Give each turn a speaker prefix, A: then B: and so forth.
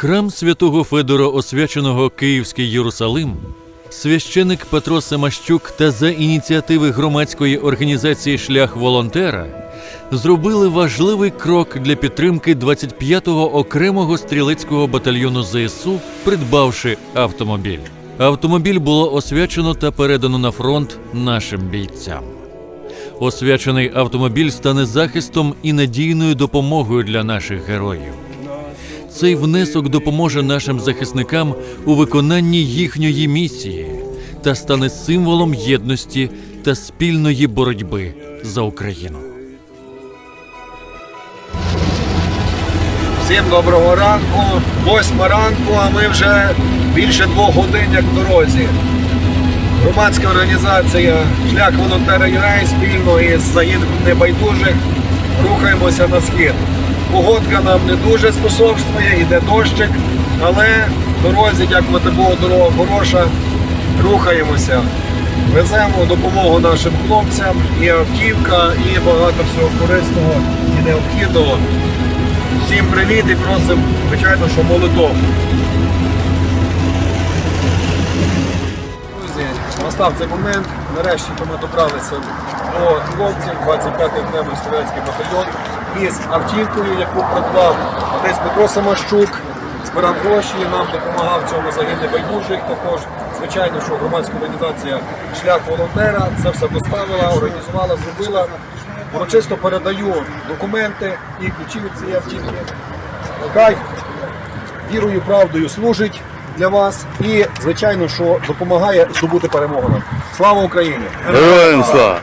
A: Храм святого Федора, освяченого Київський Єрусалим, священик Петро Семащук та за ініціативи громадської організації Шлях волонтера зробили важливий крок для підтримки 25-го окремого стрілецького батальйону ЗСУ, придбавши автомобіль. Автомобіль було освячено та передано на фронт нашим бійцям. Освячений автомобіль стане захистом і надійною допомогою для наших героїв. Цей внесок допоможе нашим захисникам у виконанні їхньої місії та стане символом єдності та спільної боротьби за Україну.
B: Всім доброго ранку. Восьма ранку, а ми вже більше двох годин як в дорозі. Громадська організація Шлях волонтера ЮАЙ спільно із загін небайдужих рухаємося на схід. Погодка нам не дуже способствує, йде дощик, але дорозі, дякувати Богу, дорога хороша. Рухаємося. Веземо допомогу нашим хлопцям, і автівка, і багато всього корисного і необхідного. Всім привіт і просимо, звичайно, що молитов. Друзі, настав цей момент. Нарешті ми добралися до хлопців, 25-й окремий стрілецький батальйон із автівкою, яку придбав десь Петро Самащук. Збирав гроші, нам допомагав цьому загін небайдужих. Також, звичайно, що громадська організація Шлях волонтера це все доставила, організувала, зробила. Урочисто передаю документи і ключі від цієї автівки. Нехай вірою, правдою служить для вас і, звичайно, що допомагає здобути перемогу. Слава Україні!
C: Героям слава!